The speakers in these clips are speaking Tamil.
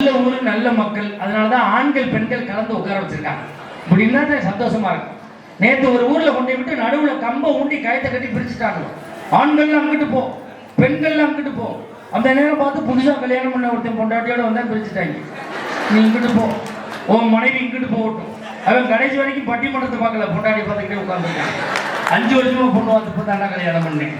நல்ல ஊர் நல்ல மக்கள். அதனாலதான் ஆண்கள் பெண்கள் கலந்து உட்கார வச்சிருக்காங்க. இப்படி இருந்தா சந்தோஷமா இருக்கும். நேத்து ஒரு ஊர்ல கொண்டு போய் விட்டு நடுவுல கம்ப ஊண்டி கயத்தை கட்டி பிரிச்சுட்டாங்க. ஆண்கள் அங்கிட்டு போ. பெண்கள் அங்கிட்டு போ. அந்த நேரம் பார்த்து புதுசா கல்யாணம் பண்ண ஒருத்தன் பொண்டாட்டியோட வந்தா பிரிச்சுட்டாங்க. நீ இங்கிட்டு போ. உன் மனைவி இங்கிட்டு போகட்டும். அவன் கடைசி வரைக்கும் பட்டிமன்றத்தை பார்க்கல. பொண்டாட்டி பார்த்துக்கிட்டே உட்காந்துருக்கான் அஞ்சு வருஷமா பொண்ணு பார்த்து பொண்ணாண்டா கல்யாணம் பண்ணேன்.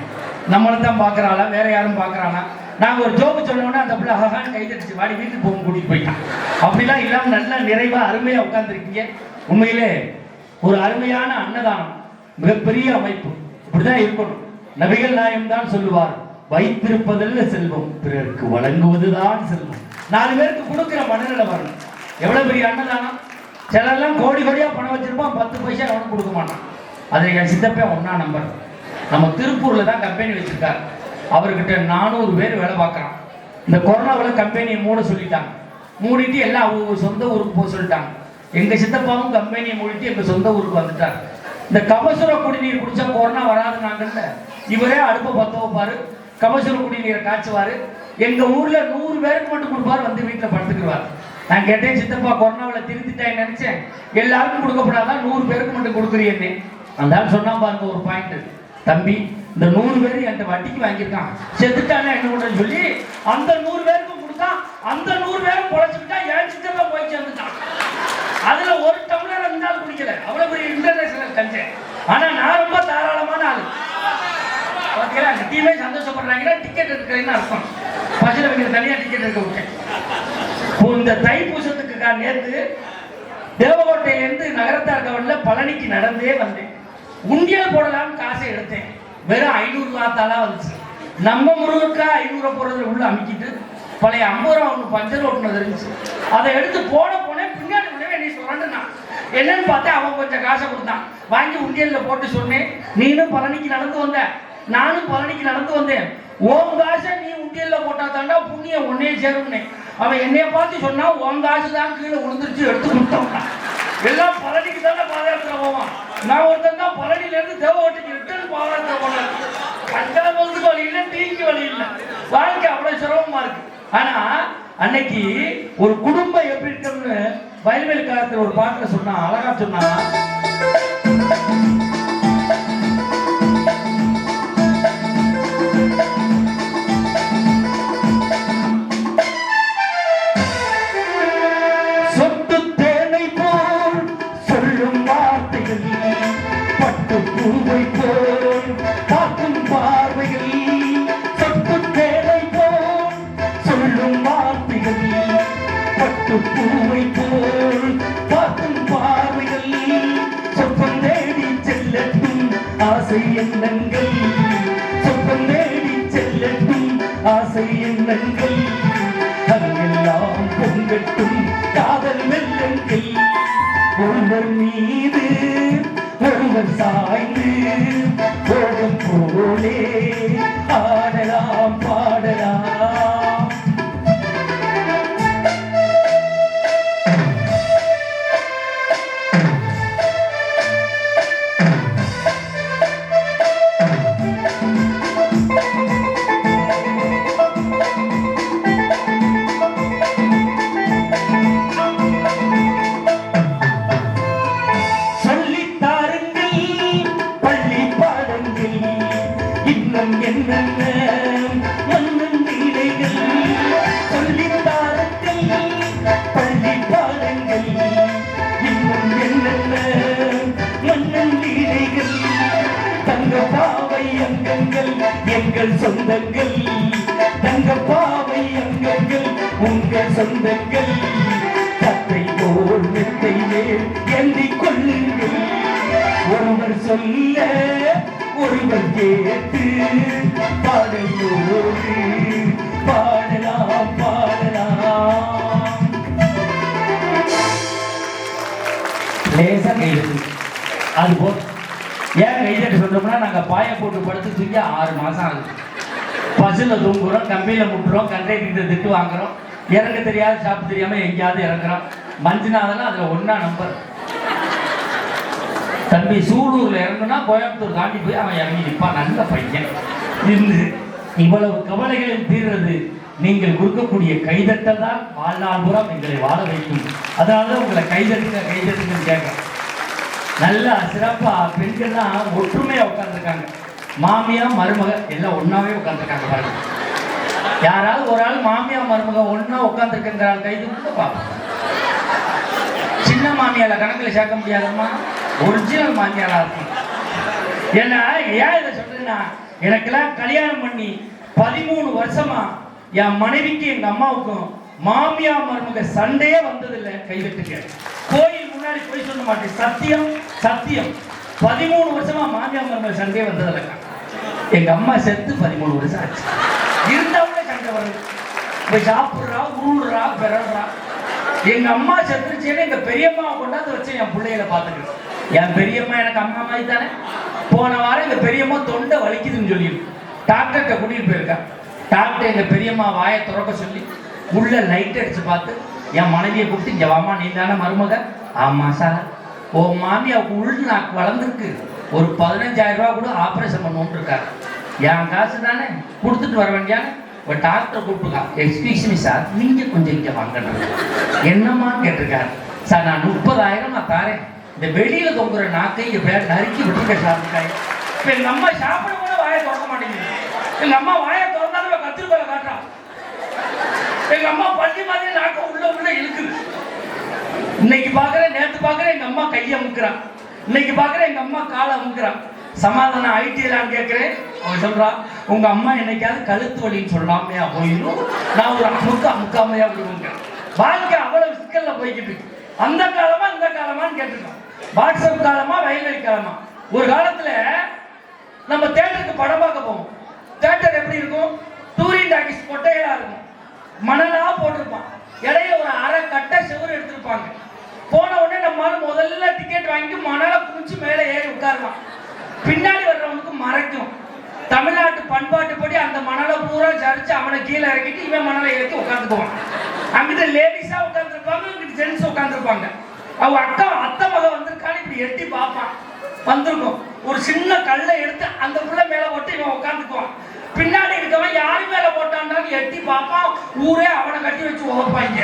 நம்மளை தான் பார்க்குறாளா? வேற யாரும் பார்க்குறானா நாங்கள் ஒரு ஜோக்கு சொன்னோன்னா அந்த பிள்ளை அழகான்னு கை வாடி வீட்டுக்கு போகும் கூட்டிகிட்டு போயிட்டான் அப்படிலாம் இல்லாமல் நல்லா நிறைவாக அருமையாக உட்காந்துருக்கீங்க உண்மையிலே ஒரு அருமையான அன்னதானம் மிகப்பெரிய அமைப்பு. இப்படிதான் இருக்கணும். நபிகள் நாயம் தான் சொல்லுவார் வைத்திருப்பதல்ல செல்வம் பிறருக்கு வழங்குவதுதான் செல்வம். நாலு பேருக்கு கொடுக்குற மனநிலை வரணும். எவ்வளவு பெரிய அன்னதானம்? சிலர்லாம் கோடி கோடியா பணம் வச்சிருப்பான் பத்து பைசா அவனுக்கு கொடுக்க மாட்டான். அதை என் சித்தப்பே ஒன்னா நம்பர். நம்ம திருப்பூர்ல தான் கம்பெனி வச்சிருக்காரு. அவர்கிட்ட நானூறு பேர் வேலை பார்க்குறான். இந்த கொரோனாவில் கம்பெனியை மூட சொல்லிட்டாங்க. மூடிட்டு எல்லாம் அவங்க சொந்த ஊருக்கு போக சொல்லிட்டாங்க. எங்கள் சித்தப்பாவும் கம்பெனியை மூடிட்டு எங்கள் சொந்த ஊருக்கு வந்துட்டாங்க இந்த கபசுர குடிநீர் குடிச்சா கொரோனா வராதுனாங்கல்ல இவரே அடுப்பை பற்ற வைப்பாரு கபசுர குடிநீரை காய்ச்சுவார். எங்கள் ஊரில் நூறு பேருக்கு மட்டும் கொடுப்பாரு வந்து வீட்டில் படுத்துக்குவார் நான் கேட்டேன் சித்தப்பா கொரோனாவில் திருத்திட்டேன் நினச்சேன். எல்லாருக்கும் கொடுக்கப்படாதான் நூறு பேருக்கு மட்டும் கொடுக்குறீன்னு அந்த ஆள் சொன்னா பாருங்க ஒரு பாயிண்ட் தம்பி இந்த நூறு பேர் என்கிட்ட வட்டிக்கு வாங்கியிருக்கான் செத்துட்டானே என்ன பண்றேன்னு சொல்லி அந்த நூறு பேருக்கும் கொடுத்தா அந்த நூறு பேரும் பொழைச்சுக்கிட்டா என் சித்தப்பா போய் சேர்ந்துட்டான். அதுல ஒரு டம்ளர் இருந்தாலும் குடிக்கல. அவ்வளவு பெரிய இன்டர்நேஷனல் கஞ்சன் ஆனா நான் ரொம்ப தாராளமான ஆளு. பாத்தீங்களா அந்த டீமே சந்தோஷப்படுறாங்கன்னா டிக்கெட் இருக்கிறேன்னு அர்த்தம். பஸ்ல வைக்கிற தனியா டிக்கெட் எடுக்க விட்டேன். இப்போ இந்த தைப்பூசத்துக்கு கா- நேத்து தேவகோட்டையிலேருந்து நகரத்தார் கவனில் பழனிக்கு நடந்தே வந்தேன். உண்டியல் போடலாம்னு காசை எடுத்தேன். வெறும் ஐநூறு ரூபாத்தாலாம் வந்துச்சு. நம்ம முருகனுக்கா ஐநூறு போடுறதுல உள்ள அமுக்கிட்டு பழைய ஐம்பது ரூபா ஒன்று பஞ்சர் ஓட்டுனது இருந்துச்சு. அதை எடுத்து போட போனேன் பின்னாடி உடனே நீ சொல்லணும்னா என்னன்னு பார்த்தா அவன் கொஞ்சம் காசை கொடுத்தான். வாங்கி உண்டியலில் போட்டு சொன்னேன் நீனும் பழனிக்கு நடந்து வந்த நானும் பழனிக்கு நடந்து வந்தேன். ஓம் காசை நீ உண்டியலில் போட்டா தாண்டா புண்ணியம் ஒன்னே சேரும்னே அவன் என்னைய பார்த்து சொன்னா உன் காசு தான் கீழே விழுந்துருச்சு எடுத்து கொடுத்தான் எல்லாம் பழனிக்கு தானே பாதயாத்திரை போவான். நான் ஒருத்தன் தான் பழனில இருந்து தேவகோட்டைக்கு ரிட்டர்ன் பாதயாத்திரை போனேன் கல்யாணம் போகிறதுக்கு வழி இல்லை டீக்கு வழி இல்லை. வாழ்க்கை அவ்வளவு சிரமமா இருக்கு. ஆனா அன்னைக்கு ஒரு குடும்பம் எப்படி இருக்கணும்னு வயல்வெளி காலத்துல ஒரு பாட்டில் சொன்னா அழகா சொன்னா ஆசை எண்ணங்கள். சொப்பம் தேடி செல்லட்டும். ஆசை எண்ணங்கள். உங்கள் சொந்தங்கள் தங்க பாவை அங்கங்கள் உங்கள் சொந்தங்கள். தத்தை போல் மெத்தை மேல் எண்ணிக் கொள்ளுங்கள். ஒருவர் சொல்ல ஒருவர் கேட்டு பாடலோடு பாடலாம் பாடலாம். லேசா கைதட்டு அது போ. ஏன் கைதட்டு சொல்றோம்னா நாங்கள் பாய போட்டு படுத்து தூங்கி ஆறு மாதம் ஆகுது. பஸ்ஸில் தூங்குறோம் கம்பியில் முட்டுறோம் கண்டக்டர்கிட்ட திட்டு வாங்குறோம். இறங்க தெரியாத ஷாப் தெரியாமல் எங்கேயாவது இறங்குறோம். மஞ்சுநாதெல்லாம் அதில் ஒன்றா நம்பர். தம்பி சூலூரில் இறங்குனா கோயம்புத்தூர் தாண்டி போய் அவன் இறங்கி நிற்பான் நல்ல பையன். இருந்து இவ்வளவு கவலைகளில் தீர்றது நீங்கள் கொடுக்கக்கூடிய கைதட்டல் தான். வாழ்நாள் புறம் எங்களை வாழ வைக்கும். அதனால உங்களை கைதட்டுங்க கைதட்டுங்கன்னு கேட்குறேன். நல்லா சிறப்பா பெண்கள்லாம் ஒற்றுமையா உட்கார்ந்துருக்காங்க. மாமியா மருமக எல்லாம் ஒன்றாவே உட்கார்ந்துருக்காங்க பாருங்க. யாராவது ஒரு ஆள் மாமியா மருமக ஒன்றா உட்கார்ந்துருக்கிற ஆள் கைது கூட பார்ப்போம் சின்ன மாமியால கணக்குல சேர்க்க முடியாதம்மா. ஒரிஜினல் மாமியாரா இருக்கும் ஏன்னா ஏன் இதை சொல்றேன்னா எனக்கெல்லாம் கல்யாணம் பண்ணி பதிமூணு வருஷமா என் மனைவிக்கு எங்க அம்மாவுக்கும் மாமியா மருமக சண்டையே வந்ததில்லை கைவிட்டுங்க கோயில் முன்னாடி போய் சொல்ல மாட்டேன். சத்தியம். சத்தியம். பதிமூணு வருஷமா மாமியார் மருமக சண்டே வந்ததில்ல. எங்க அம்மா செத்து பதிமூணு வருஷம் ஆச்சு. இருந்தவங்க சண்டை வருது இப்போ சாப்பிட்றா உருள்றா பிறடுறா எங்க அம்மா செத்துருச்சேன்னு எங்க பெரியம்மாவை கொண்டாந்து வச்சு என் பிள்ளைகளை பார்த்துக்கணும் என் பெரியம்மா எனக்கு அம்மா மாதிரி தானே? போன வாரம் எங்க பெரியம்மா தொண்டை வலிக்குதுன்னு சொல்லி டாக்டர்கிட்ட கூட்டிட்டு போயிருக்கா டாக்டர் எங்க பெரியம்மா வாயை திறக்க சொல்லி உள்ள லைட் அடிச்சு பார்த்து என் மனைவியை கூப்பிட்டு இங்க வாமா நீ தானே மருமக? ஆமா சார் ஓ மாமியாவுக்கு உள் நாக்கு வளர்ந்துருக்கு. ஒரு பதினஞ்சாயிரம் ரூபா கூட ஆப்ரேஷன் பண்ணுவோம்னு இருக்காரு என் காசு தானே? கொடுத்துட்டு வர வேண்டியானே? ஒரு டாக்டர் கூப்பிட்டுருக்கா எக்ஸ்கியூஸ் மீ சார் நீங்கள் கொஞ்சம் இங்கே வாங்கணும் என்னம்மா? கேட்டிருக்காரு. சார் நான் முப்பதாயிரம் நான் தரேன். இந்த வெளியில் தொங்குற நாக்கை எப்படியாவது நறுக்கி விட்டுருக்க சாப்பிட்டாங்க இப்போ எங்கள் அம்மா சாப்பிட கூட வாயை திறக்க மாட்டேங்குது. எங்கள் அம்மா வாயை திறந்தாலும் கத்திரிக்கோலை காட்டுறான் எங்கள் அம்மா பள்ளி மாதிரி நாக்கை உள்ள உள்ள இழுக்குது. இன்னைக்கு பார்க்குறேன் நேத்து பார்க்குறேன் எங்க அம்மா கையை அமுக்குறான் இன்னைக்கு பார்க்குறேன் எங்க அம்மா காலை அமுக்குறான் சமாதானம் ஐடியலான்னு கேட்குறேன். அவன் சொல்கிறா உங்க அம்மா என்னைக்காவது கழுத்து வலின்னு சொல்லாமையா போயிடும் நான் ஒரு அமுக்க அமுக்காமையா போயிருக்கேன் வாழ்க்கை அவ்வளவு சிக்கல்ல போய்கிட்டு இருக்கு. அந்த காலமா இந்த காலமான்னு கேட்டிருக்கான். வாட்ஸ்அப் காலமா ரயில்வே காலமா. ஒரு காலத்துல நம்ம தேட்டருக்கு படம் பார்க்க போவோம். தேட்டர் எப்படி இருக்கும்? டூரிங் டாக்கிஸ் கொட்டையெல்லாம் இருக்கும். மணலா போட்டிருப்பான். இடையில ஒரு அரை கட்ட செவரு எடுத்திருப்பாங்க. போன உடனே நம்மால முதல்ல டிக்கெட் வாங்கிட்டு மணலை குமிச்சு மேலே ஏறி உட்காரலாம். பின்னாடி வர்றவனுக்கு மறைக்கும். தமிழ்நாட்டு பண்பாட்டுப்படி அந்த மணலை பூரா ஜரிச்சு அவனை கீழே இறக்கிட்டு இவன் மணலை ஏற்றி உட்காந்துக்குவான் அங்கிட்ட லேடிஸா உட்காந்துருப்பாங்க இங்கிட்டு ஜென்ஸ் உட்காந்துருப்பாங்க அவ அக்கா அத்தை மகன் வந்திருக்கான்னு இப்படி எட்டி பார்ப்பான். வந்திருக்கும். ஒரு சின்ன கல்லை எடுத்து அந்த புள்ள மேல போட்டு இவன் உட்காந்துக்குவான் பின்னாடி இருக்கவன் யாரு மேல போட்டான்டான்னு எட்டி பார்ப்பான். ஊரே அவனை கட்டி வச்சு உதப்பாங்க.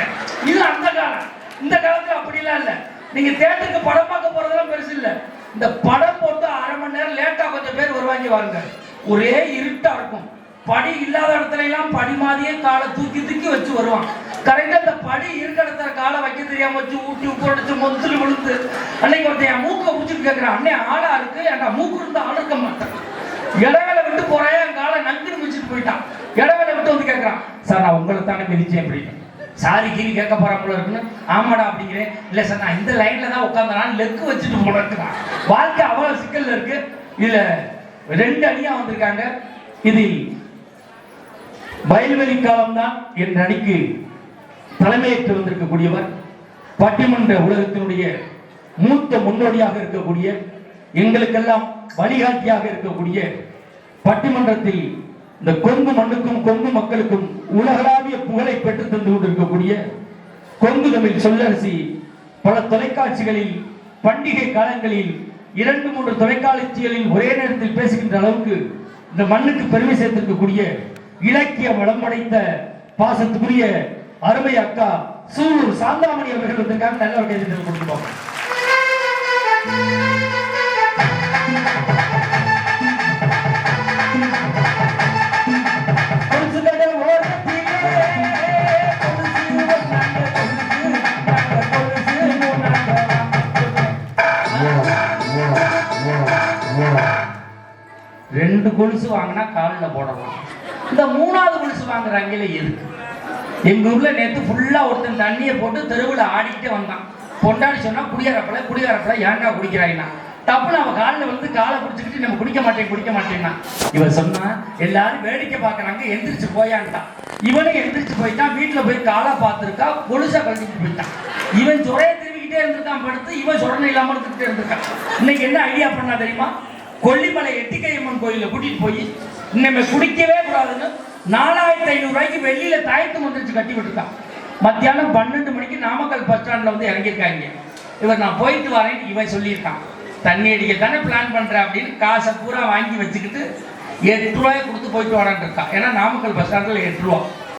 இது அந்த காலம். இந்த காலத்துல அப்படிலாம் இல்ல. நீங்க தேட்டருக்கு படம் பார்க்க போறதெல்லாம் பெருசு இல்ல. இந்த படம் போட்டு அரை மணி நேரம் லேட்டா கொஞ்சம் பேர் வருவாங்க வாங்க ஒரே இருட்டா இருக்கும். படி இல்லாத இடத்துல எல்லாம் படி மாதிரியே காலை தூக்கி தூக்கி வச்சு வருவான் கரெக்டா இந்த படி இருக்கிற இடத்துல காலை வைக்க தெரியாம வச்சு ஊட்டி உப்புடிச்சு மொத்தத்தில் விழுந்து. அன்னைக்கு ஒருத்தன் என் மூக்கை பிடிச்சிட்டு கேட்கிறான் அண்ணே ஆளா இருக்கு? என்டா மூக்கு இருந்து ஆள் இருக்க மாட்டேன். இடவேளை விட்டு போறேன் என் காலை நங்குன்னு மிச்சிட்டு போயிட்டான். இடவேளை விட்டு வந்து கேட்குறான் சார் நான் உங்களை தானே மிதிச்சேன் அப்படின்னு. சாரி கீரி கேட்க போகிற போல இருக்குன்னு. ஆமாடா அப்படிங்கிறேன் இல்லை சார் நான் இந்த லைனில் தான் உட்காந்தேன் லெக்கு வச்சுட்டு போனேன் வாழ்க்கை அவ்வளோ சிக்கலில் இருக்கு. இல்லை ரெண்டு அணியாக வந்திருக்காங்க. இதில் வயல்வெளி காலம் தான் என் அணிக்கு தலைமையேற்று வந்திருக்கக்கூடியவர் பட்டிமன்ற உலகத்தினுடைய மூத்த முன்னோடியாக இருக்கக்கூடிய எங்களுக்கெல்லாம் வழிகாட்டியாக இருக்கக்கூடிய பட்டிமன்றத்தில் இந்த கொங்கு மண்ணுக்கும் கொங்கு மக்களுக்கும் உலகளாவிய புகழை பெற்றுத் தந்து கொண்டிருக்கக்கூடிய கொங்கு தமிழ் சொல்லரசி பல தொலைக்காட்சிகளில் பண்டிகை காலங்களில் இரண்டு மூன்று தொலைக்காட்சிகளில் ஒரே நேரத்தில் பேசுகின்ற அளவுக்கு இந்த மண்ணுக்கு பெருமை சேர்த்திருக்கக்கூடிய இலக்கிய வளம் அடைந்த பாசத்துக்குரிய அருமை அக்கா சூலூர் சாந்தாமணி அவர்கள் வந்திருக்காங்க. நல்ல ஒரு கைது கொடுத்துருப்பாங்க கொலுசு வாங்கினா காலில் போடலாம் இந்த மூணாவது கொலுசு வாங்குறாங்களே எதுக்கு? எங்கள் ஊர்ல நேற்று ஃபுல்லாக ஒருத்தன் தண்ணியை போட்டு தெருவில் ஆடிக்கிட்டே வந்தான். பொண்டாடி சொன்னால் குடியாரப்பல குடியாரப்பல ஏன்டா குடிக்கிறாய்னா? தப்புல அவன் காலில் வந்து காலை பிடிச்சிக்கிட்டு நம்ம குடிக்க மாட்டேன் குடிக்க மாட்டேன்னா? இவன் சொன்னா எல்லாரும் வேடிக்கை பார்க்கறாங்க எந்திரிச்சு போயான்ட்டான். இவனும் எந்திரிச்சு போயிட்டான் வீட்டில் போய் காலை பார்த்துருக்கா கொலுசை கழிச்சிட்டு போயிட்டான். இவன் சுரைய திரும்பிக்கிட்டே இருந்திருக்கான் படுத்து இவன் சுரணை இல்லாமல் இருந்துக்கிட்டே இருந்திருக்கான். இன்னைக்கு என்ன ஐடியா பண்ணா தெரியுமா? கொல்லிமலை எட்டிக்கையம்மன் கோயில கூட்டிட்டு போய் இன்னமே குடிக்கவே கூடாதுன்னு நாலாயிரத்தி ஐநூறு ரூபாய்க்கு வெளியில தாயத்து மந்திரிச்சு கட்டி விட்டுருக்கான் மத்தியானம் பன்னெண்டு மணிக்கு நாமக்கல் பஸ் ஸ்டாண்ட்ல வந்து இறங்கியிருக்காங்க. இவர் நான் போயிட்டு வரேன்னு இவன் சொல்லியிருக்கான். தண்ணி அடிக்க தானே பிளான் பண்ணுறேன் அப்படின்னு காசை பூரா வாங்கி வச்சுக்கிட்டு எட்டு ரூபாய் கொடுத்து போயிட்டு வரான்னு இருக்கான் ஏன்னா நாமக்கல் பஸ் ஸ்டாண்டில் எட்டு ரூபா